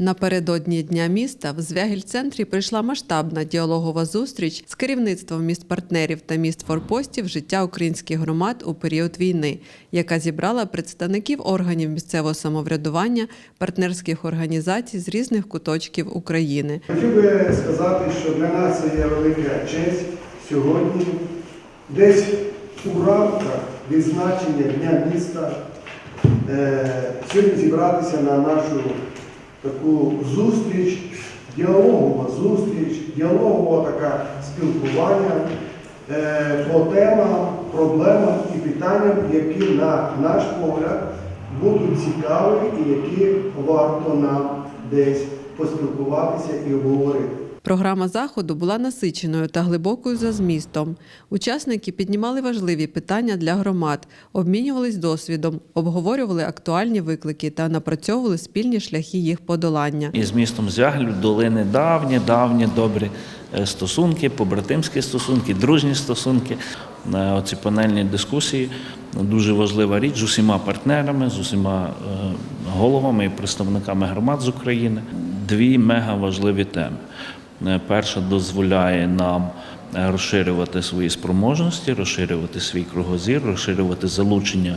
Напередодні Дня міста в Звягіль-центрі прийшла масштабна діалогова зустріч з керівництвом міст-партнерів та міст-форпостів життя українських громад у період війни, яка зібрала представників органів місцевого самоврядування, партнерських організацій з різних куточків України. Хотів би сказати, що для нас це є велика честь сьогодні десь у рамках відзначення Дня міста е, сьогодні зібратися на нашу таку зустріч, діалогова зустріч, діалогова така спілкування е, по темам, проблемам і питанням, які на наш погляд будуть цікаві і які варто нам десь поспілкуватися і обговорити. Програма заходу була насиченою та глибокою за змістом. Учасники піднімали важливі питання для громад, обмінювались досвідом, обговорювали актуальні виклики та напрацьовували спільні шляхи їх подолання. І з містом Звягелю долини давні, давні добрі е, стосунки, побратимські стосунки, дружні стосунки. Оці панельні дискусії дуже важлива річ з усіма партнерами, з усіма е, головами і представниками громад з України. Дві мега важливі теми. Е, Перша дозволяє нам е, розширювати свої спроможності, розширювати свій кругозір, розширювати залучення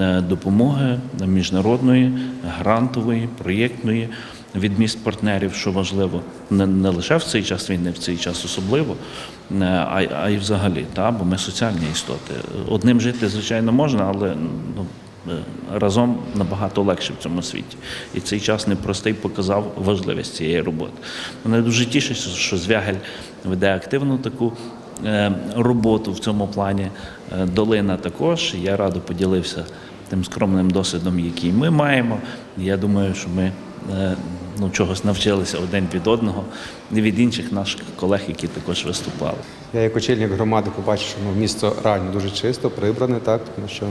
е, допомоги міжнародної, грантової, проєктної від міст партнерів, що важливо, не, лише в цей час війни, в цей час особливо, а, а й взагалі, та, бо ми соціальні істоти. Одним жити, звичайно, можна, але ну, разом набагато легше в цьому світі. І цей час непростий показав важливість цієї роботи. Мене дуже тішить, що Звягель веде активну таку е, роботу в цьому плані. Е, Долина також. Я радо поділився тим скромним досвідом, який ми маємо. Я думаю, що ми е, ну, чогось навчилися один від одного і від інших наших колег, які також виступали. Я як очільник громади побачив, що ну, місто реально дуже чисто, прибране, так тому що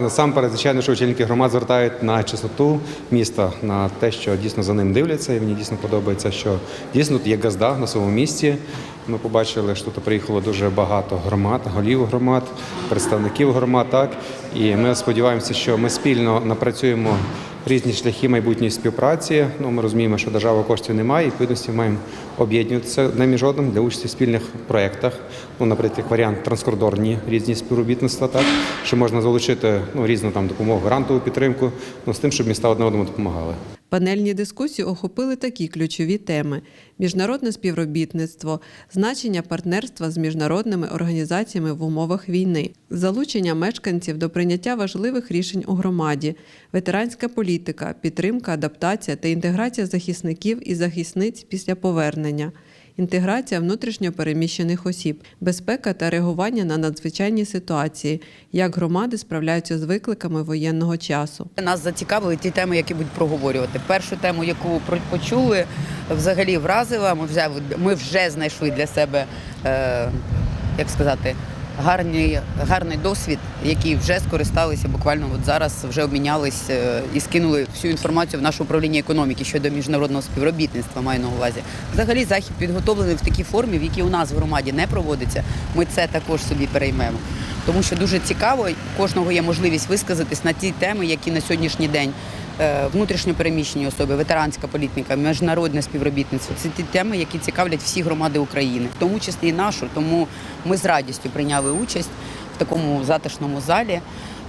насамперед, звичайно, що очільники громад звертають на чистоту міста, на те, що дійсно за ним дивляться. І мені дійсно подобається, що дійсно тут є газда на своєму місці. Ми побачили, що тут приїхало дуже багато громад, голів громад, представників громад. Так і ми сподіваємося, що ми спільно напрацюємо різні шляхи майбутньої співпраці. Ну, ми розуміємо, що держава коштів немає, і відповідності маємо об'єднуватися одне між одним для участі в спільних проєктах. Ну, наприклад, як варіант транскордонні різні співробітництва, так що можна залучити ну, різну там допомогу, грантову підтримку, ну з тим, щоб міста одне одному допомагали. Панельні дискусії охопили такі ключові теми: міжнародне співробітництво, значення партнерства з міжнародними організаціями в умовах війни, залучення мешканців до прийняття важливих рішень у громаді, ветеранська політика, підтримка, адаптація та інтеграція захисників і захисниць після повернення. Інтеграція внутрішньо переміщених осіб, безпека та реагування на надзвичайні ситуації, як громади справляються з викликами воєнного часу. Нас зацікавили ті теми, які будуть проговорювати. Першу тему, яку почули, взагалі вразила. Ми вже, ми вже знайшли для себе, е, як сказати, гарний, гарний досвід, який вже скористалися буквально от зараз, вже обмінялись е, і скинули всю інформацію в наше управління економіки щодо міжнародного співробітництва. Маю на увазі. Взагалі захід підготовлений в такій формі, в якій у нас в громаді не проводиться. Ми це також собі переймемо. Тому що дуже цікаво, кожного є можливість висказатись на ті теми, які на сьогоднішній день е, внутрішньопереміщені особи, ветеранська політика, міжнародне співробітництво це ті теми, які цікавлять всі громади України, в тому числі і нашу. Тому ми з радістю прийняли участь в такому затишному залі.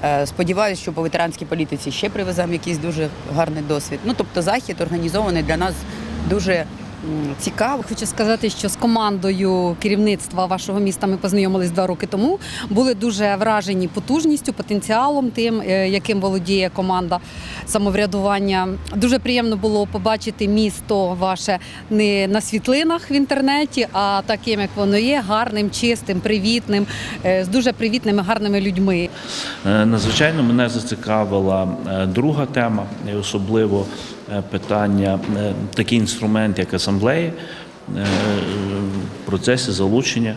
Е, Сподіваюсь, що по ветеранській політиці ще привеземо якийсь дуже гарний досвід. Ну тобто, захід організований для нас дуже м, цікавий. Хочу сказати, що з командою керівництва вашого міста ми познайомились два роки тому. Були дуже вражені потужністю, потенціалом тим, е, яким володіє команда самоврядування. Дуже приємно було побачити місто ваше не на світлинах в інтернеті, а таким, як воно є, гарним, чистим, привітним, е, з дуже привітними, гарними людьми. Е, Надзвичайно мене зацікавила друга тема, і особливо питання, е, такий інструмент, як асамблеї, е, в процесі залучення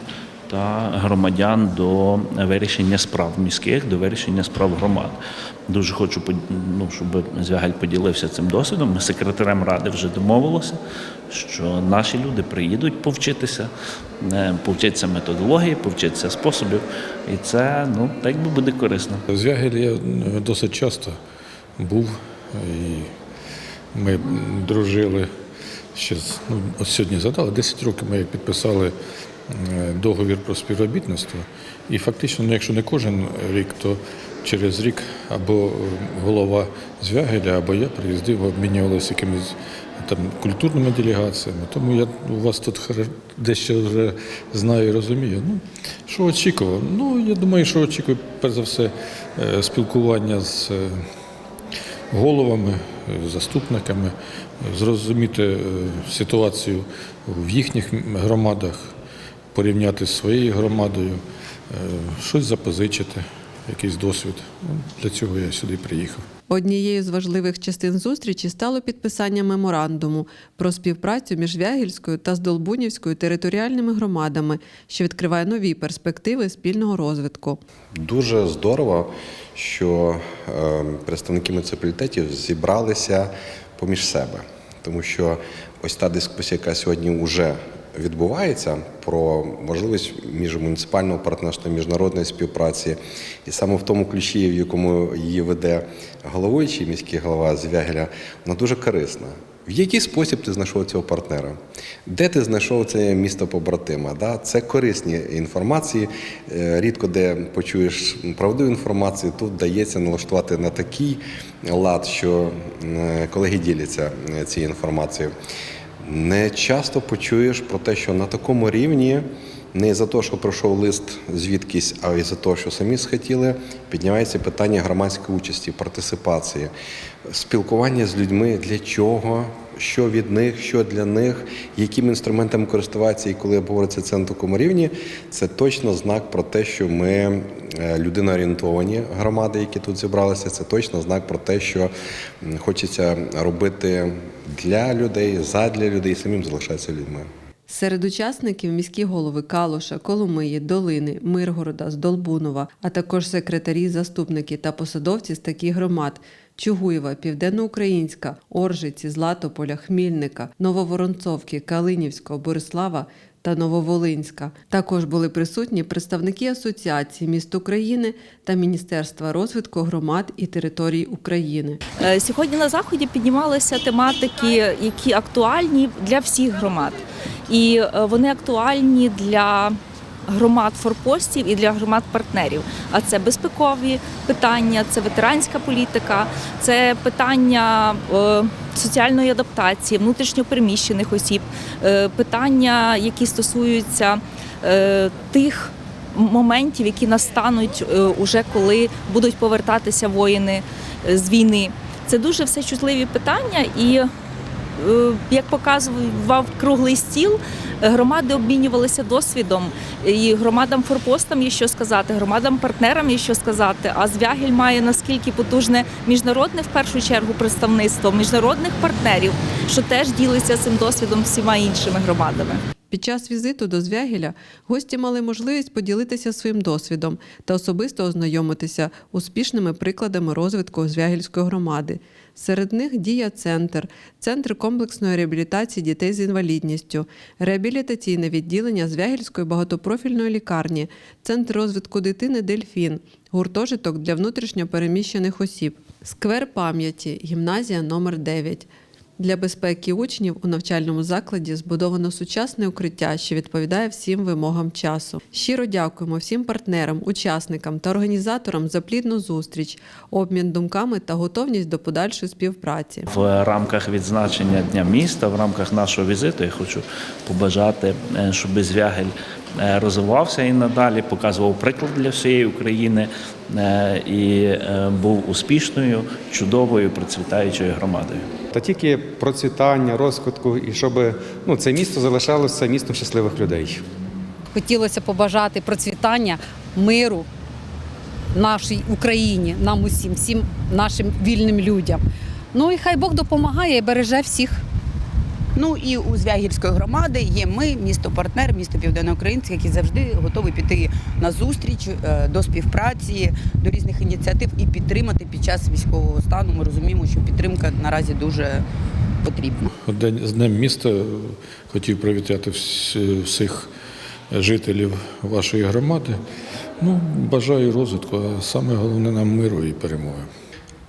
та громадян до вирішення справ міських, до вирішення справ громад. Дуже хочу, ну, щоб Звягель поділився цим досвідом. Ми з секретарем ради вже домовилися, що наші люди приїдуть повчитися, е, повчитися методології, повчитися способів. І це ну, так би буде корисно. В Звягелі я е, досить часто був і Ми дружили ще ну, от сьогодні задали 10 років. Ми підписали е, договір про співробітництво. І фактично, ну, якщо не кожен рік, то через рік або голова Звягеля, або я приїздив, обмінювалися якимись там культурними делегаціями. Тому я у вас тут дещо вже знаю і розумію. Ну, що очікував? Ну, я думаю, що очікую, перш за все, е, спілкування з е, головами, заступниками, зрозуміти е, ситуацію в їхніх громадах, порівняти з своєю громадою, е, щось запозичити, якийсь досвід. Ну, Для цього я сюди приїхав. Однією з важливих частин зустрічі стало підписання меморандуму про співпрацю між Вягільською та Здолбунівською територіальними громадами, що відкриває нові перспективи спільного розвитку. Дуже здорово, що е, представники муніципалітетів зібралися поміж себе, тому що ось та дискусія, яка сьогодні вже відбувається про можливість міжмуніципального партнерства, міжнародної співпраці, і саме в тому ключі, в якому її веде головуючий міський голова Звягеля, вона дуже корисна. В який спосіб ти знайшов цього партнера? Де ти знайшов це місто побратима? Да? Це корисні інформації. Е, Рідко де почуєш правдиву інформацію, тут вдається налаштувати на такий лад, що е, колеги діляться е, цією інформацією. Не часто почуєш про те, що на такому рівні не за те, що пройшов лист звідкись, а й за те, що самі схотіли, піднімається питання громадської участі, партисипації, спілкування з людьми для чого, що від них, що для них, якими інструментами користуватися, і коли обговорюється це на такому рівні, це точно знак про те, що ми е, людиноорієнтовані громади, які тут зібралися. Це точно знак про те, що хочеться робити для людей, задля людей, самим залишатися людьми. Серед учасників міські голови Калуша, Коломиї, Долини, Миргорода, Здолбунова, а також секретарі, заступники та посадовці з таких громад Чугуєва, Південноукраїнська, Оржиці, Златополя, Хмільника, Нововоронцовки, Калинівського, Борислава та Нововолинська. Також були присутні представники Асоціації міст України та Міністерства розвитку громад і територій України. Е, Сьогодні на заході піднімалися тематики, які актуальні для всіх громад, і е, вони актуальні для громад форпостів і для громад партнерів. А це безпекові питання, це ветеранська політика, це питання е, соціальної адаптації, внутрішньопереміщених осіб, е, питання, які стосуються е, тих моментів, які настануть уже коли будуть повертатися воїни з війни. Це дуже все чутливі питання, і як показував круглий стіл, е, громади обмінювалися досвідом. І громадам форпостам є що сказати, громадам партнерам є що сказати. А Звягіль має наскільки потужне міжнародне в першу чергу представництво міжнародних партнерів, що теж ділиться цим досвідом всіма іншими громадами. Під час візиту до Звягіля гості мали можливість поділитися своїм досвідом та особисто ознайомитися успішними прикладами розвитку Звягільської громади. Серед них дія центр, центр комплексної реабілітації дітей з інвалідністю, реабілітаційне відділення Звягільської багатопрофільної лікарні, центр розвитку дитини Дельфін, гуртожиток для внутрішньопереміщених осіб, сквер пам'яті, гімназія номер 9 для безпеки учнів у навчальному закладі збудовано сучасне укриття, що відповідає всім вимогам часу. Щиро дякуємо всім партнерам, учасникам та організаторам за плідну зустріч, обмін думками та готовність до подальшої співпраці. В рамках відзначення Дня міста, в рамках нашого візиту, я хочу побажати, е, щоб Звягель е, розвивався і надалі, показував приклад для всієї України е, і був успішною, чудовою, процвітаючою громадою. Та тільки процвітання, розквітку, і щоб ну, це місто залишалося містом щасливих людей. Хотілося побажати процвітання, миру нашій Україні, нам усім, всім нашим вільним людям. Ну і хай Бог допомагає і береже всіх. Ну і у Звягільської громади є ми, місто партнер, місто Південноукраїнське, які завжди готові піти на зустріч е, до співпраці, до різних ініціатив і підтримати під час військового стану. Ми розуміємо, що підтримка наразі дуже потрібна. День з Днем міста хотів привітати всіх жителів вашої громади. Ну, бажаю розвитку, а саме головне нам миру і перемоги.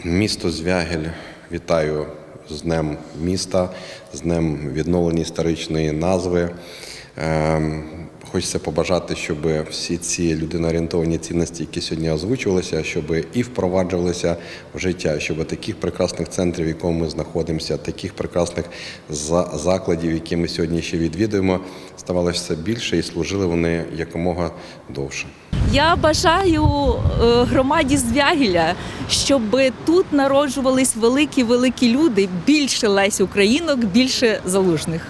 Місто Звягель вітаю з Днем міста, з Днем відновлення історичної назви. Хочеться побажати, щоб всі ці людиноорієнтовані цінності, які сьогодні озвучувалися, щоб і впроваджувалися в життя, щоб таких прекрасних центрів, в якому ми знаходимося, таких прекрасних за- закладів, які ми сьогодні ще відвідуємо, ставалося все більше і служили вони якомога довше. Я бажаю е, громаді Звягіля, щоб тут народжувались великі великі люди, більше Лесь Українок, більше залужних.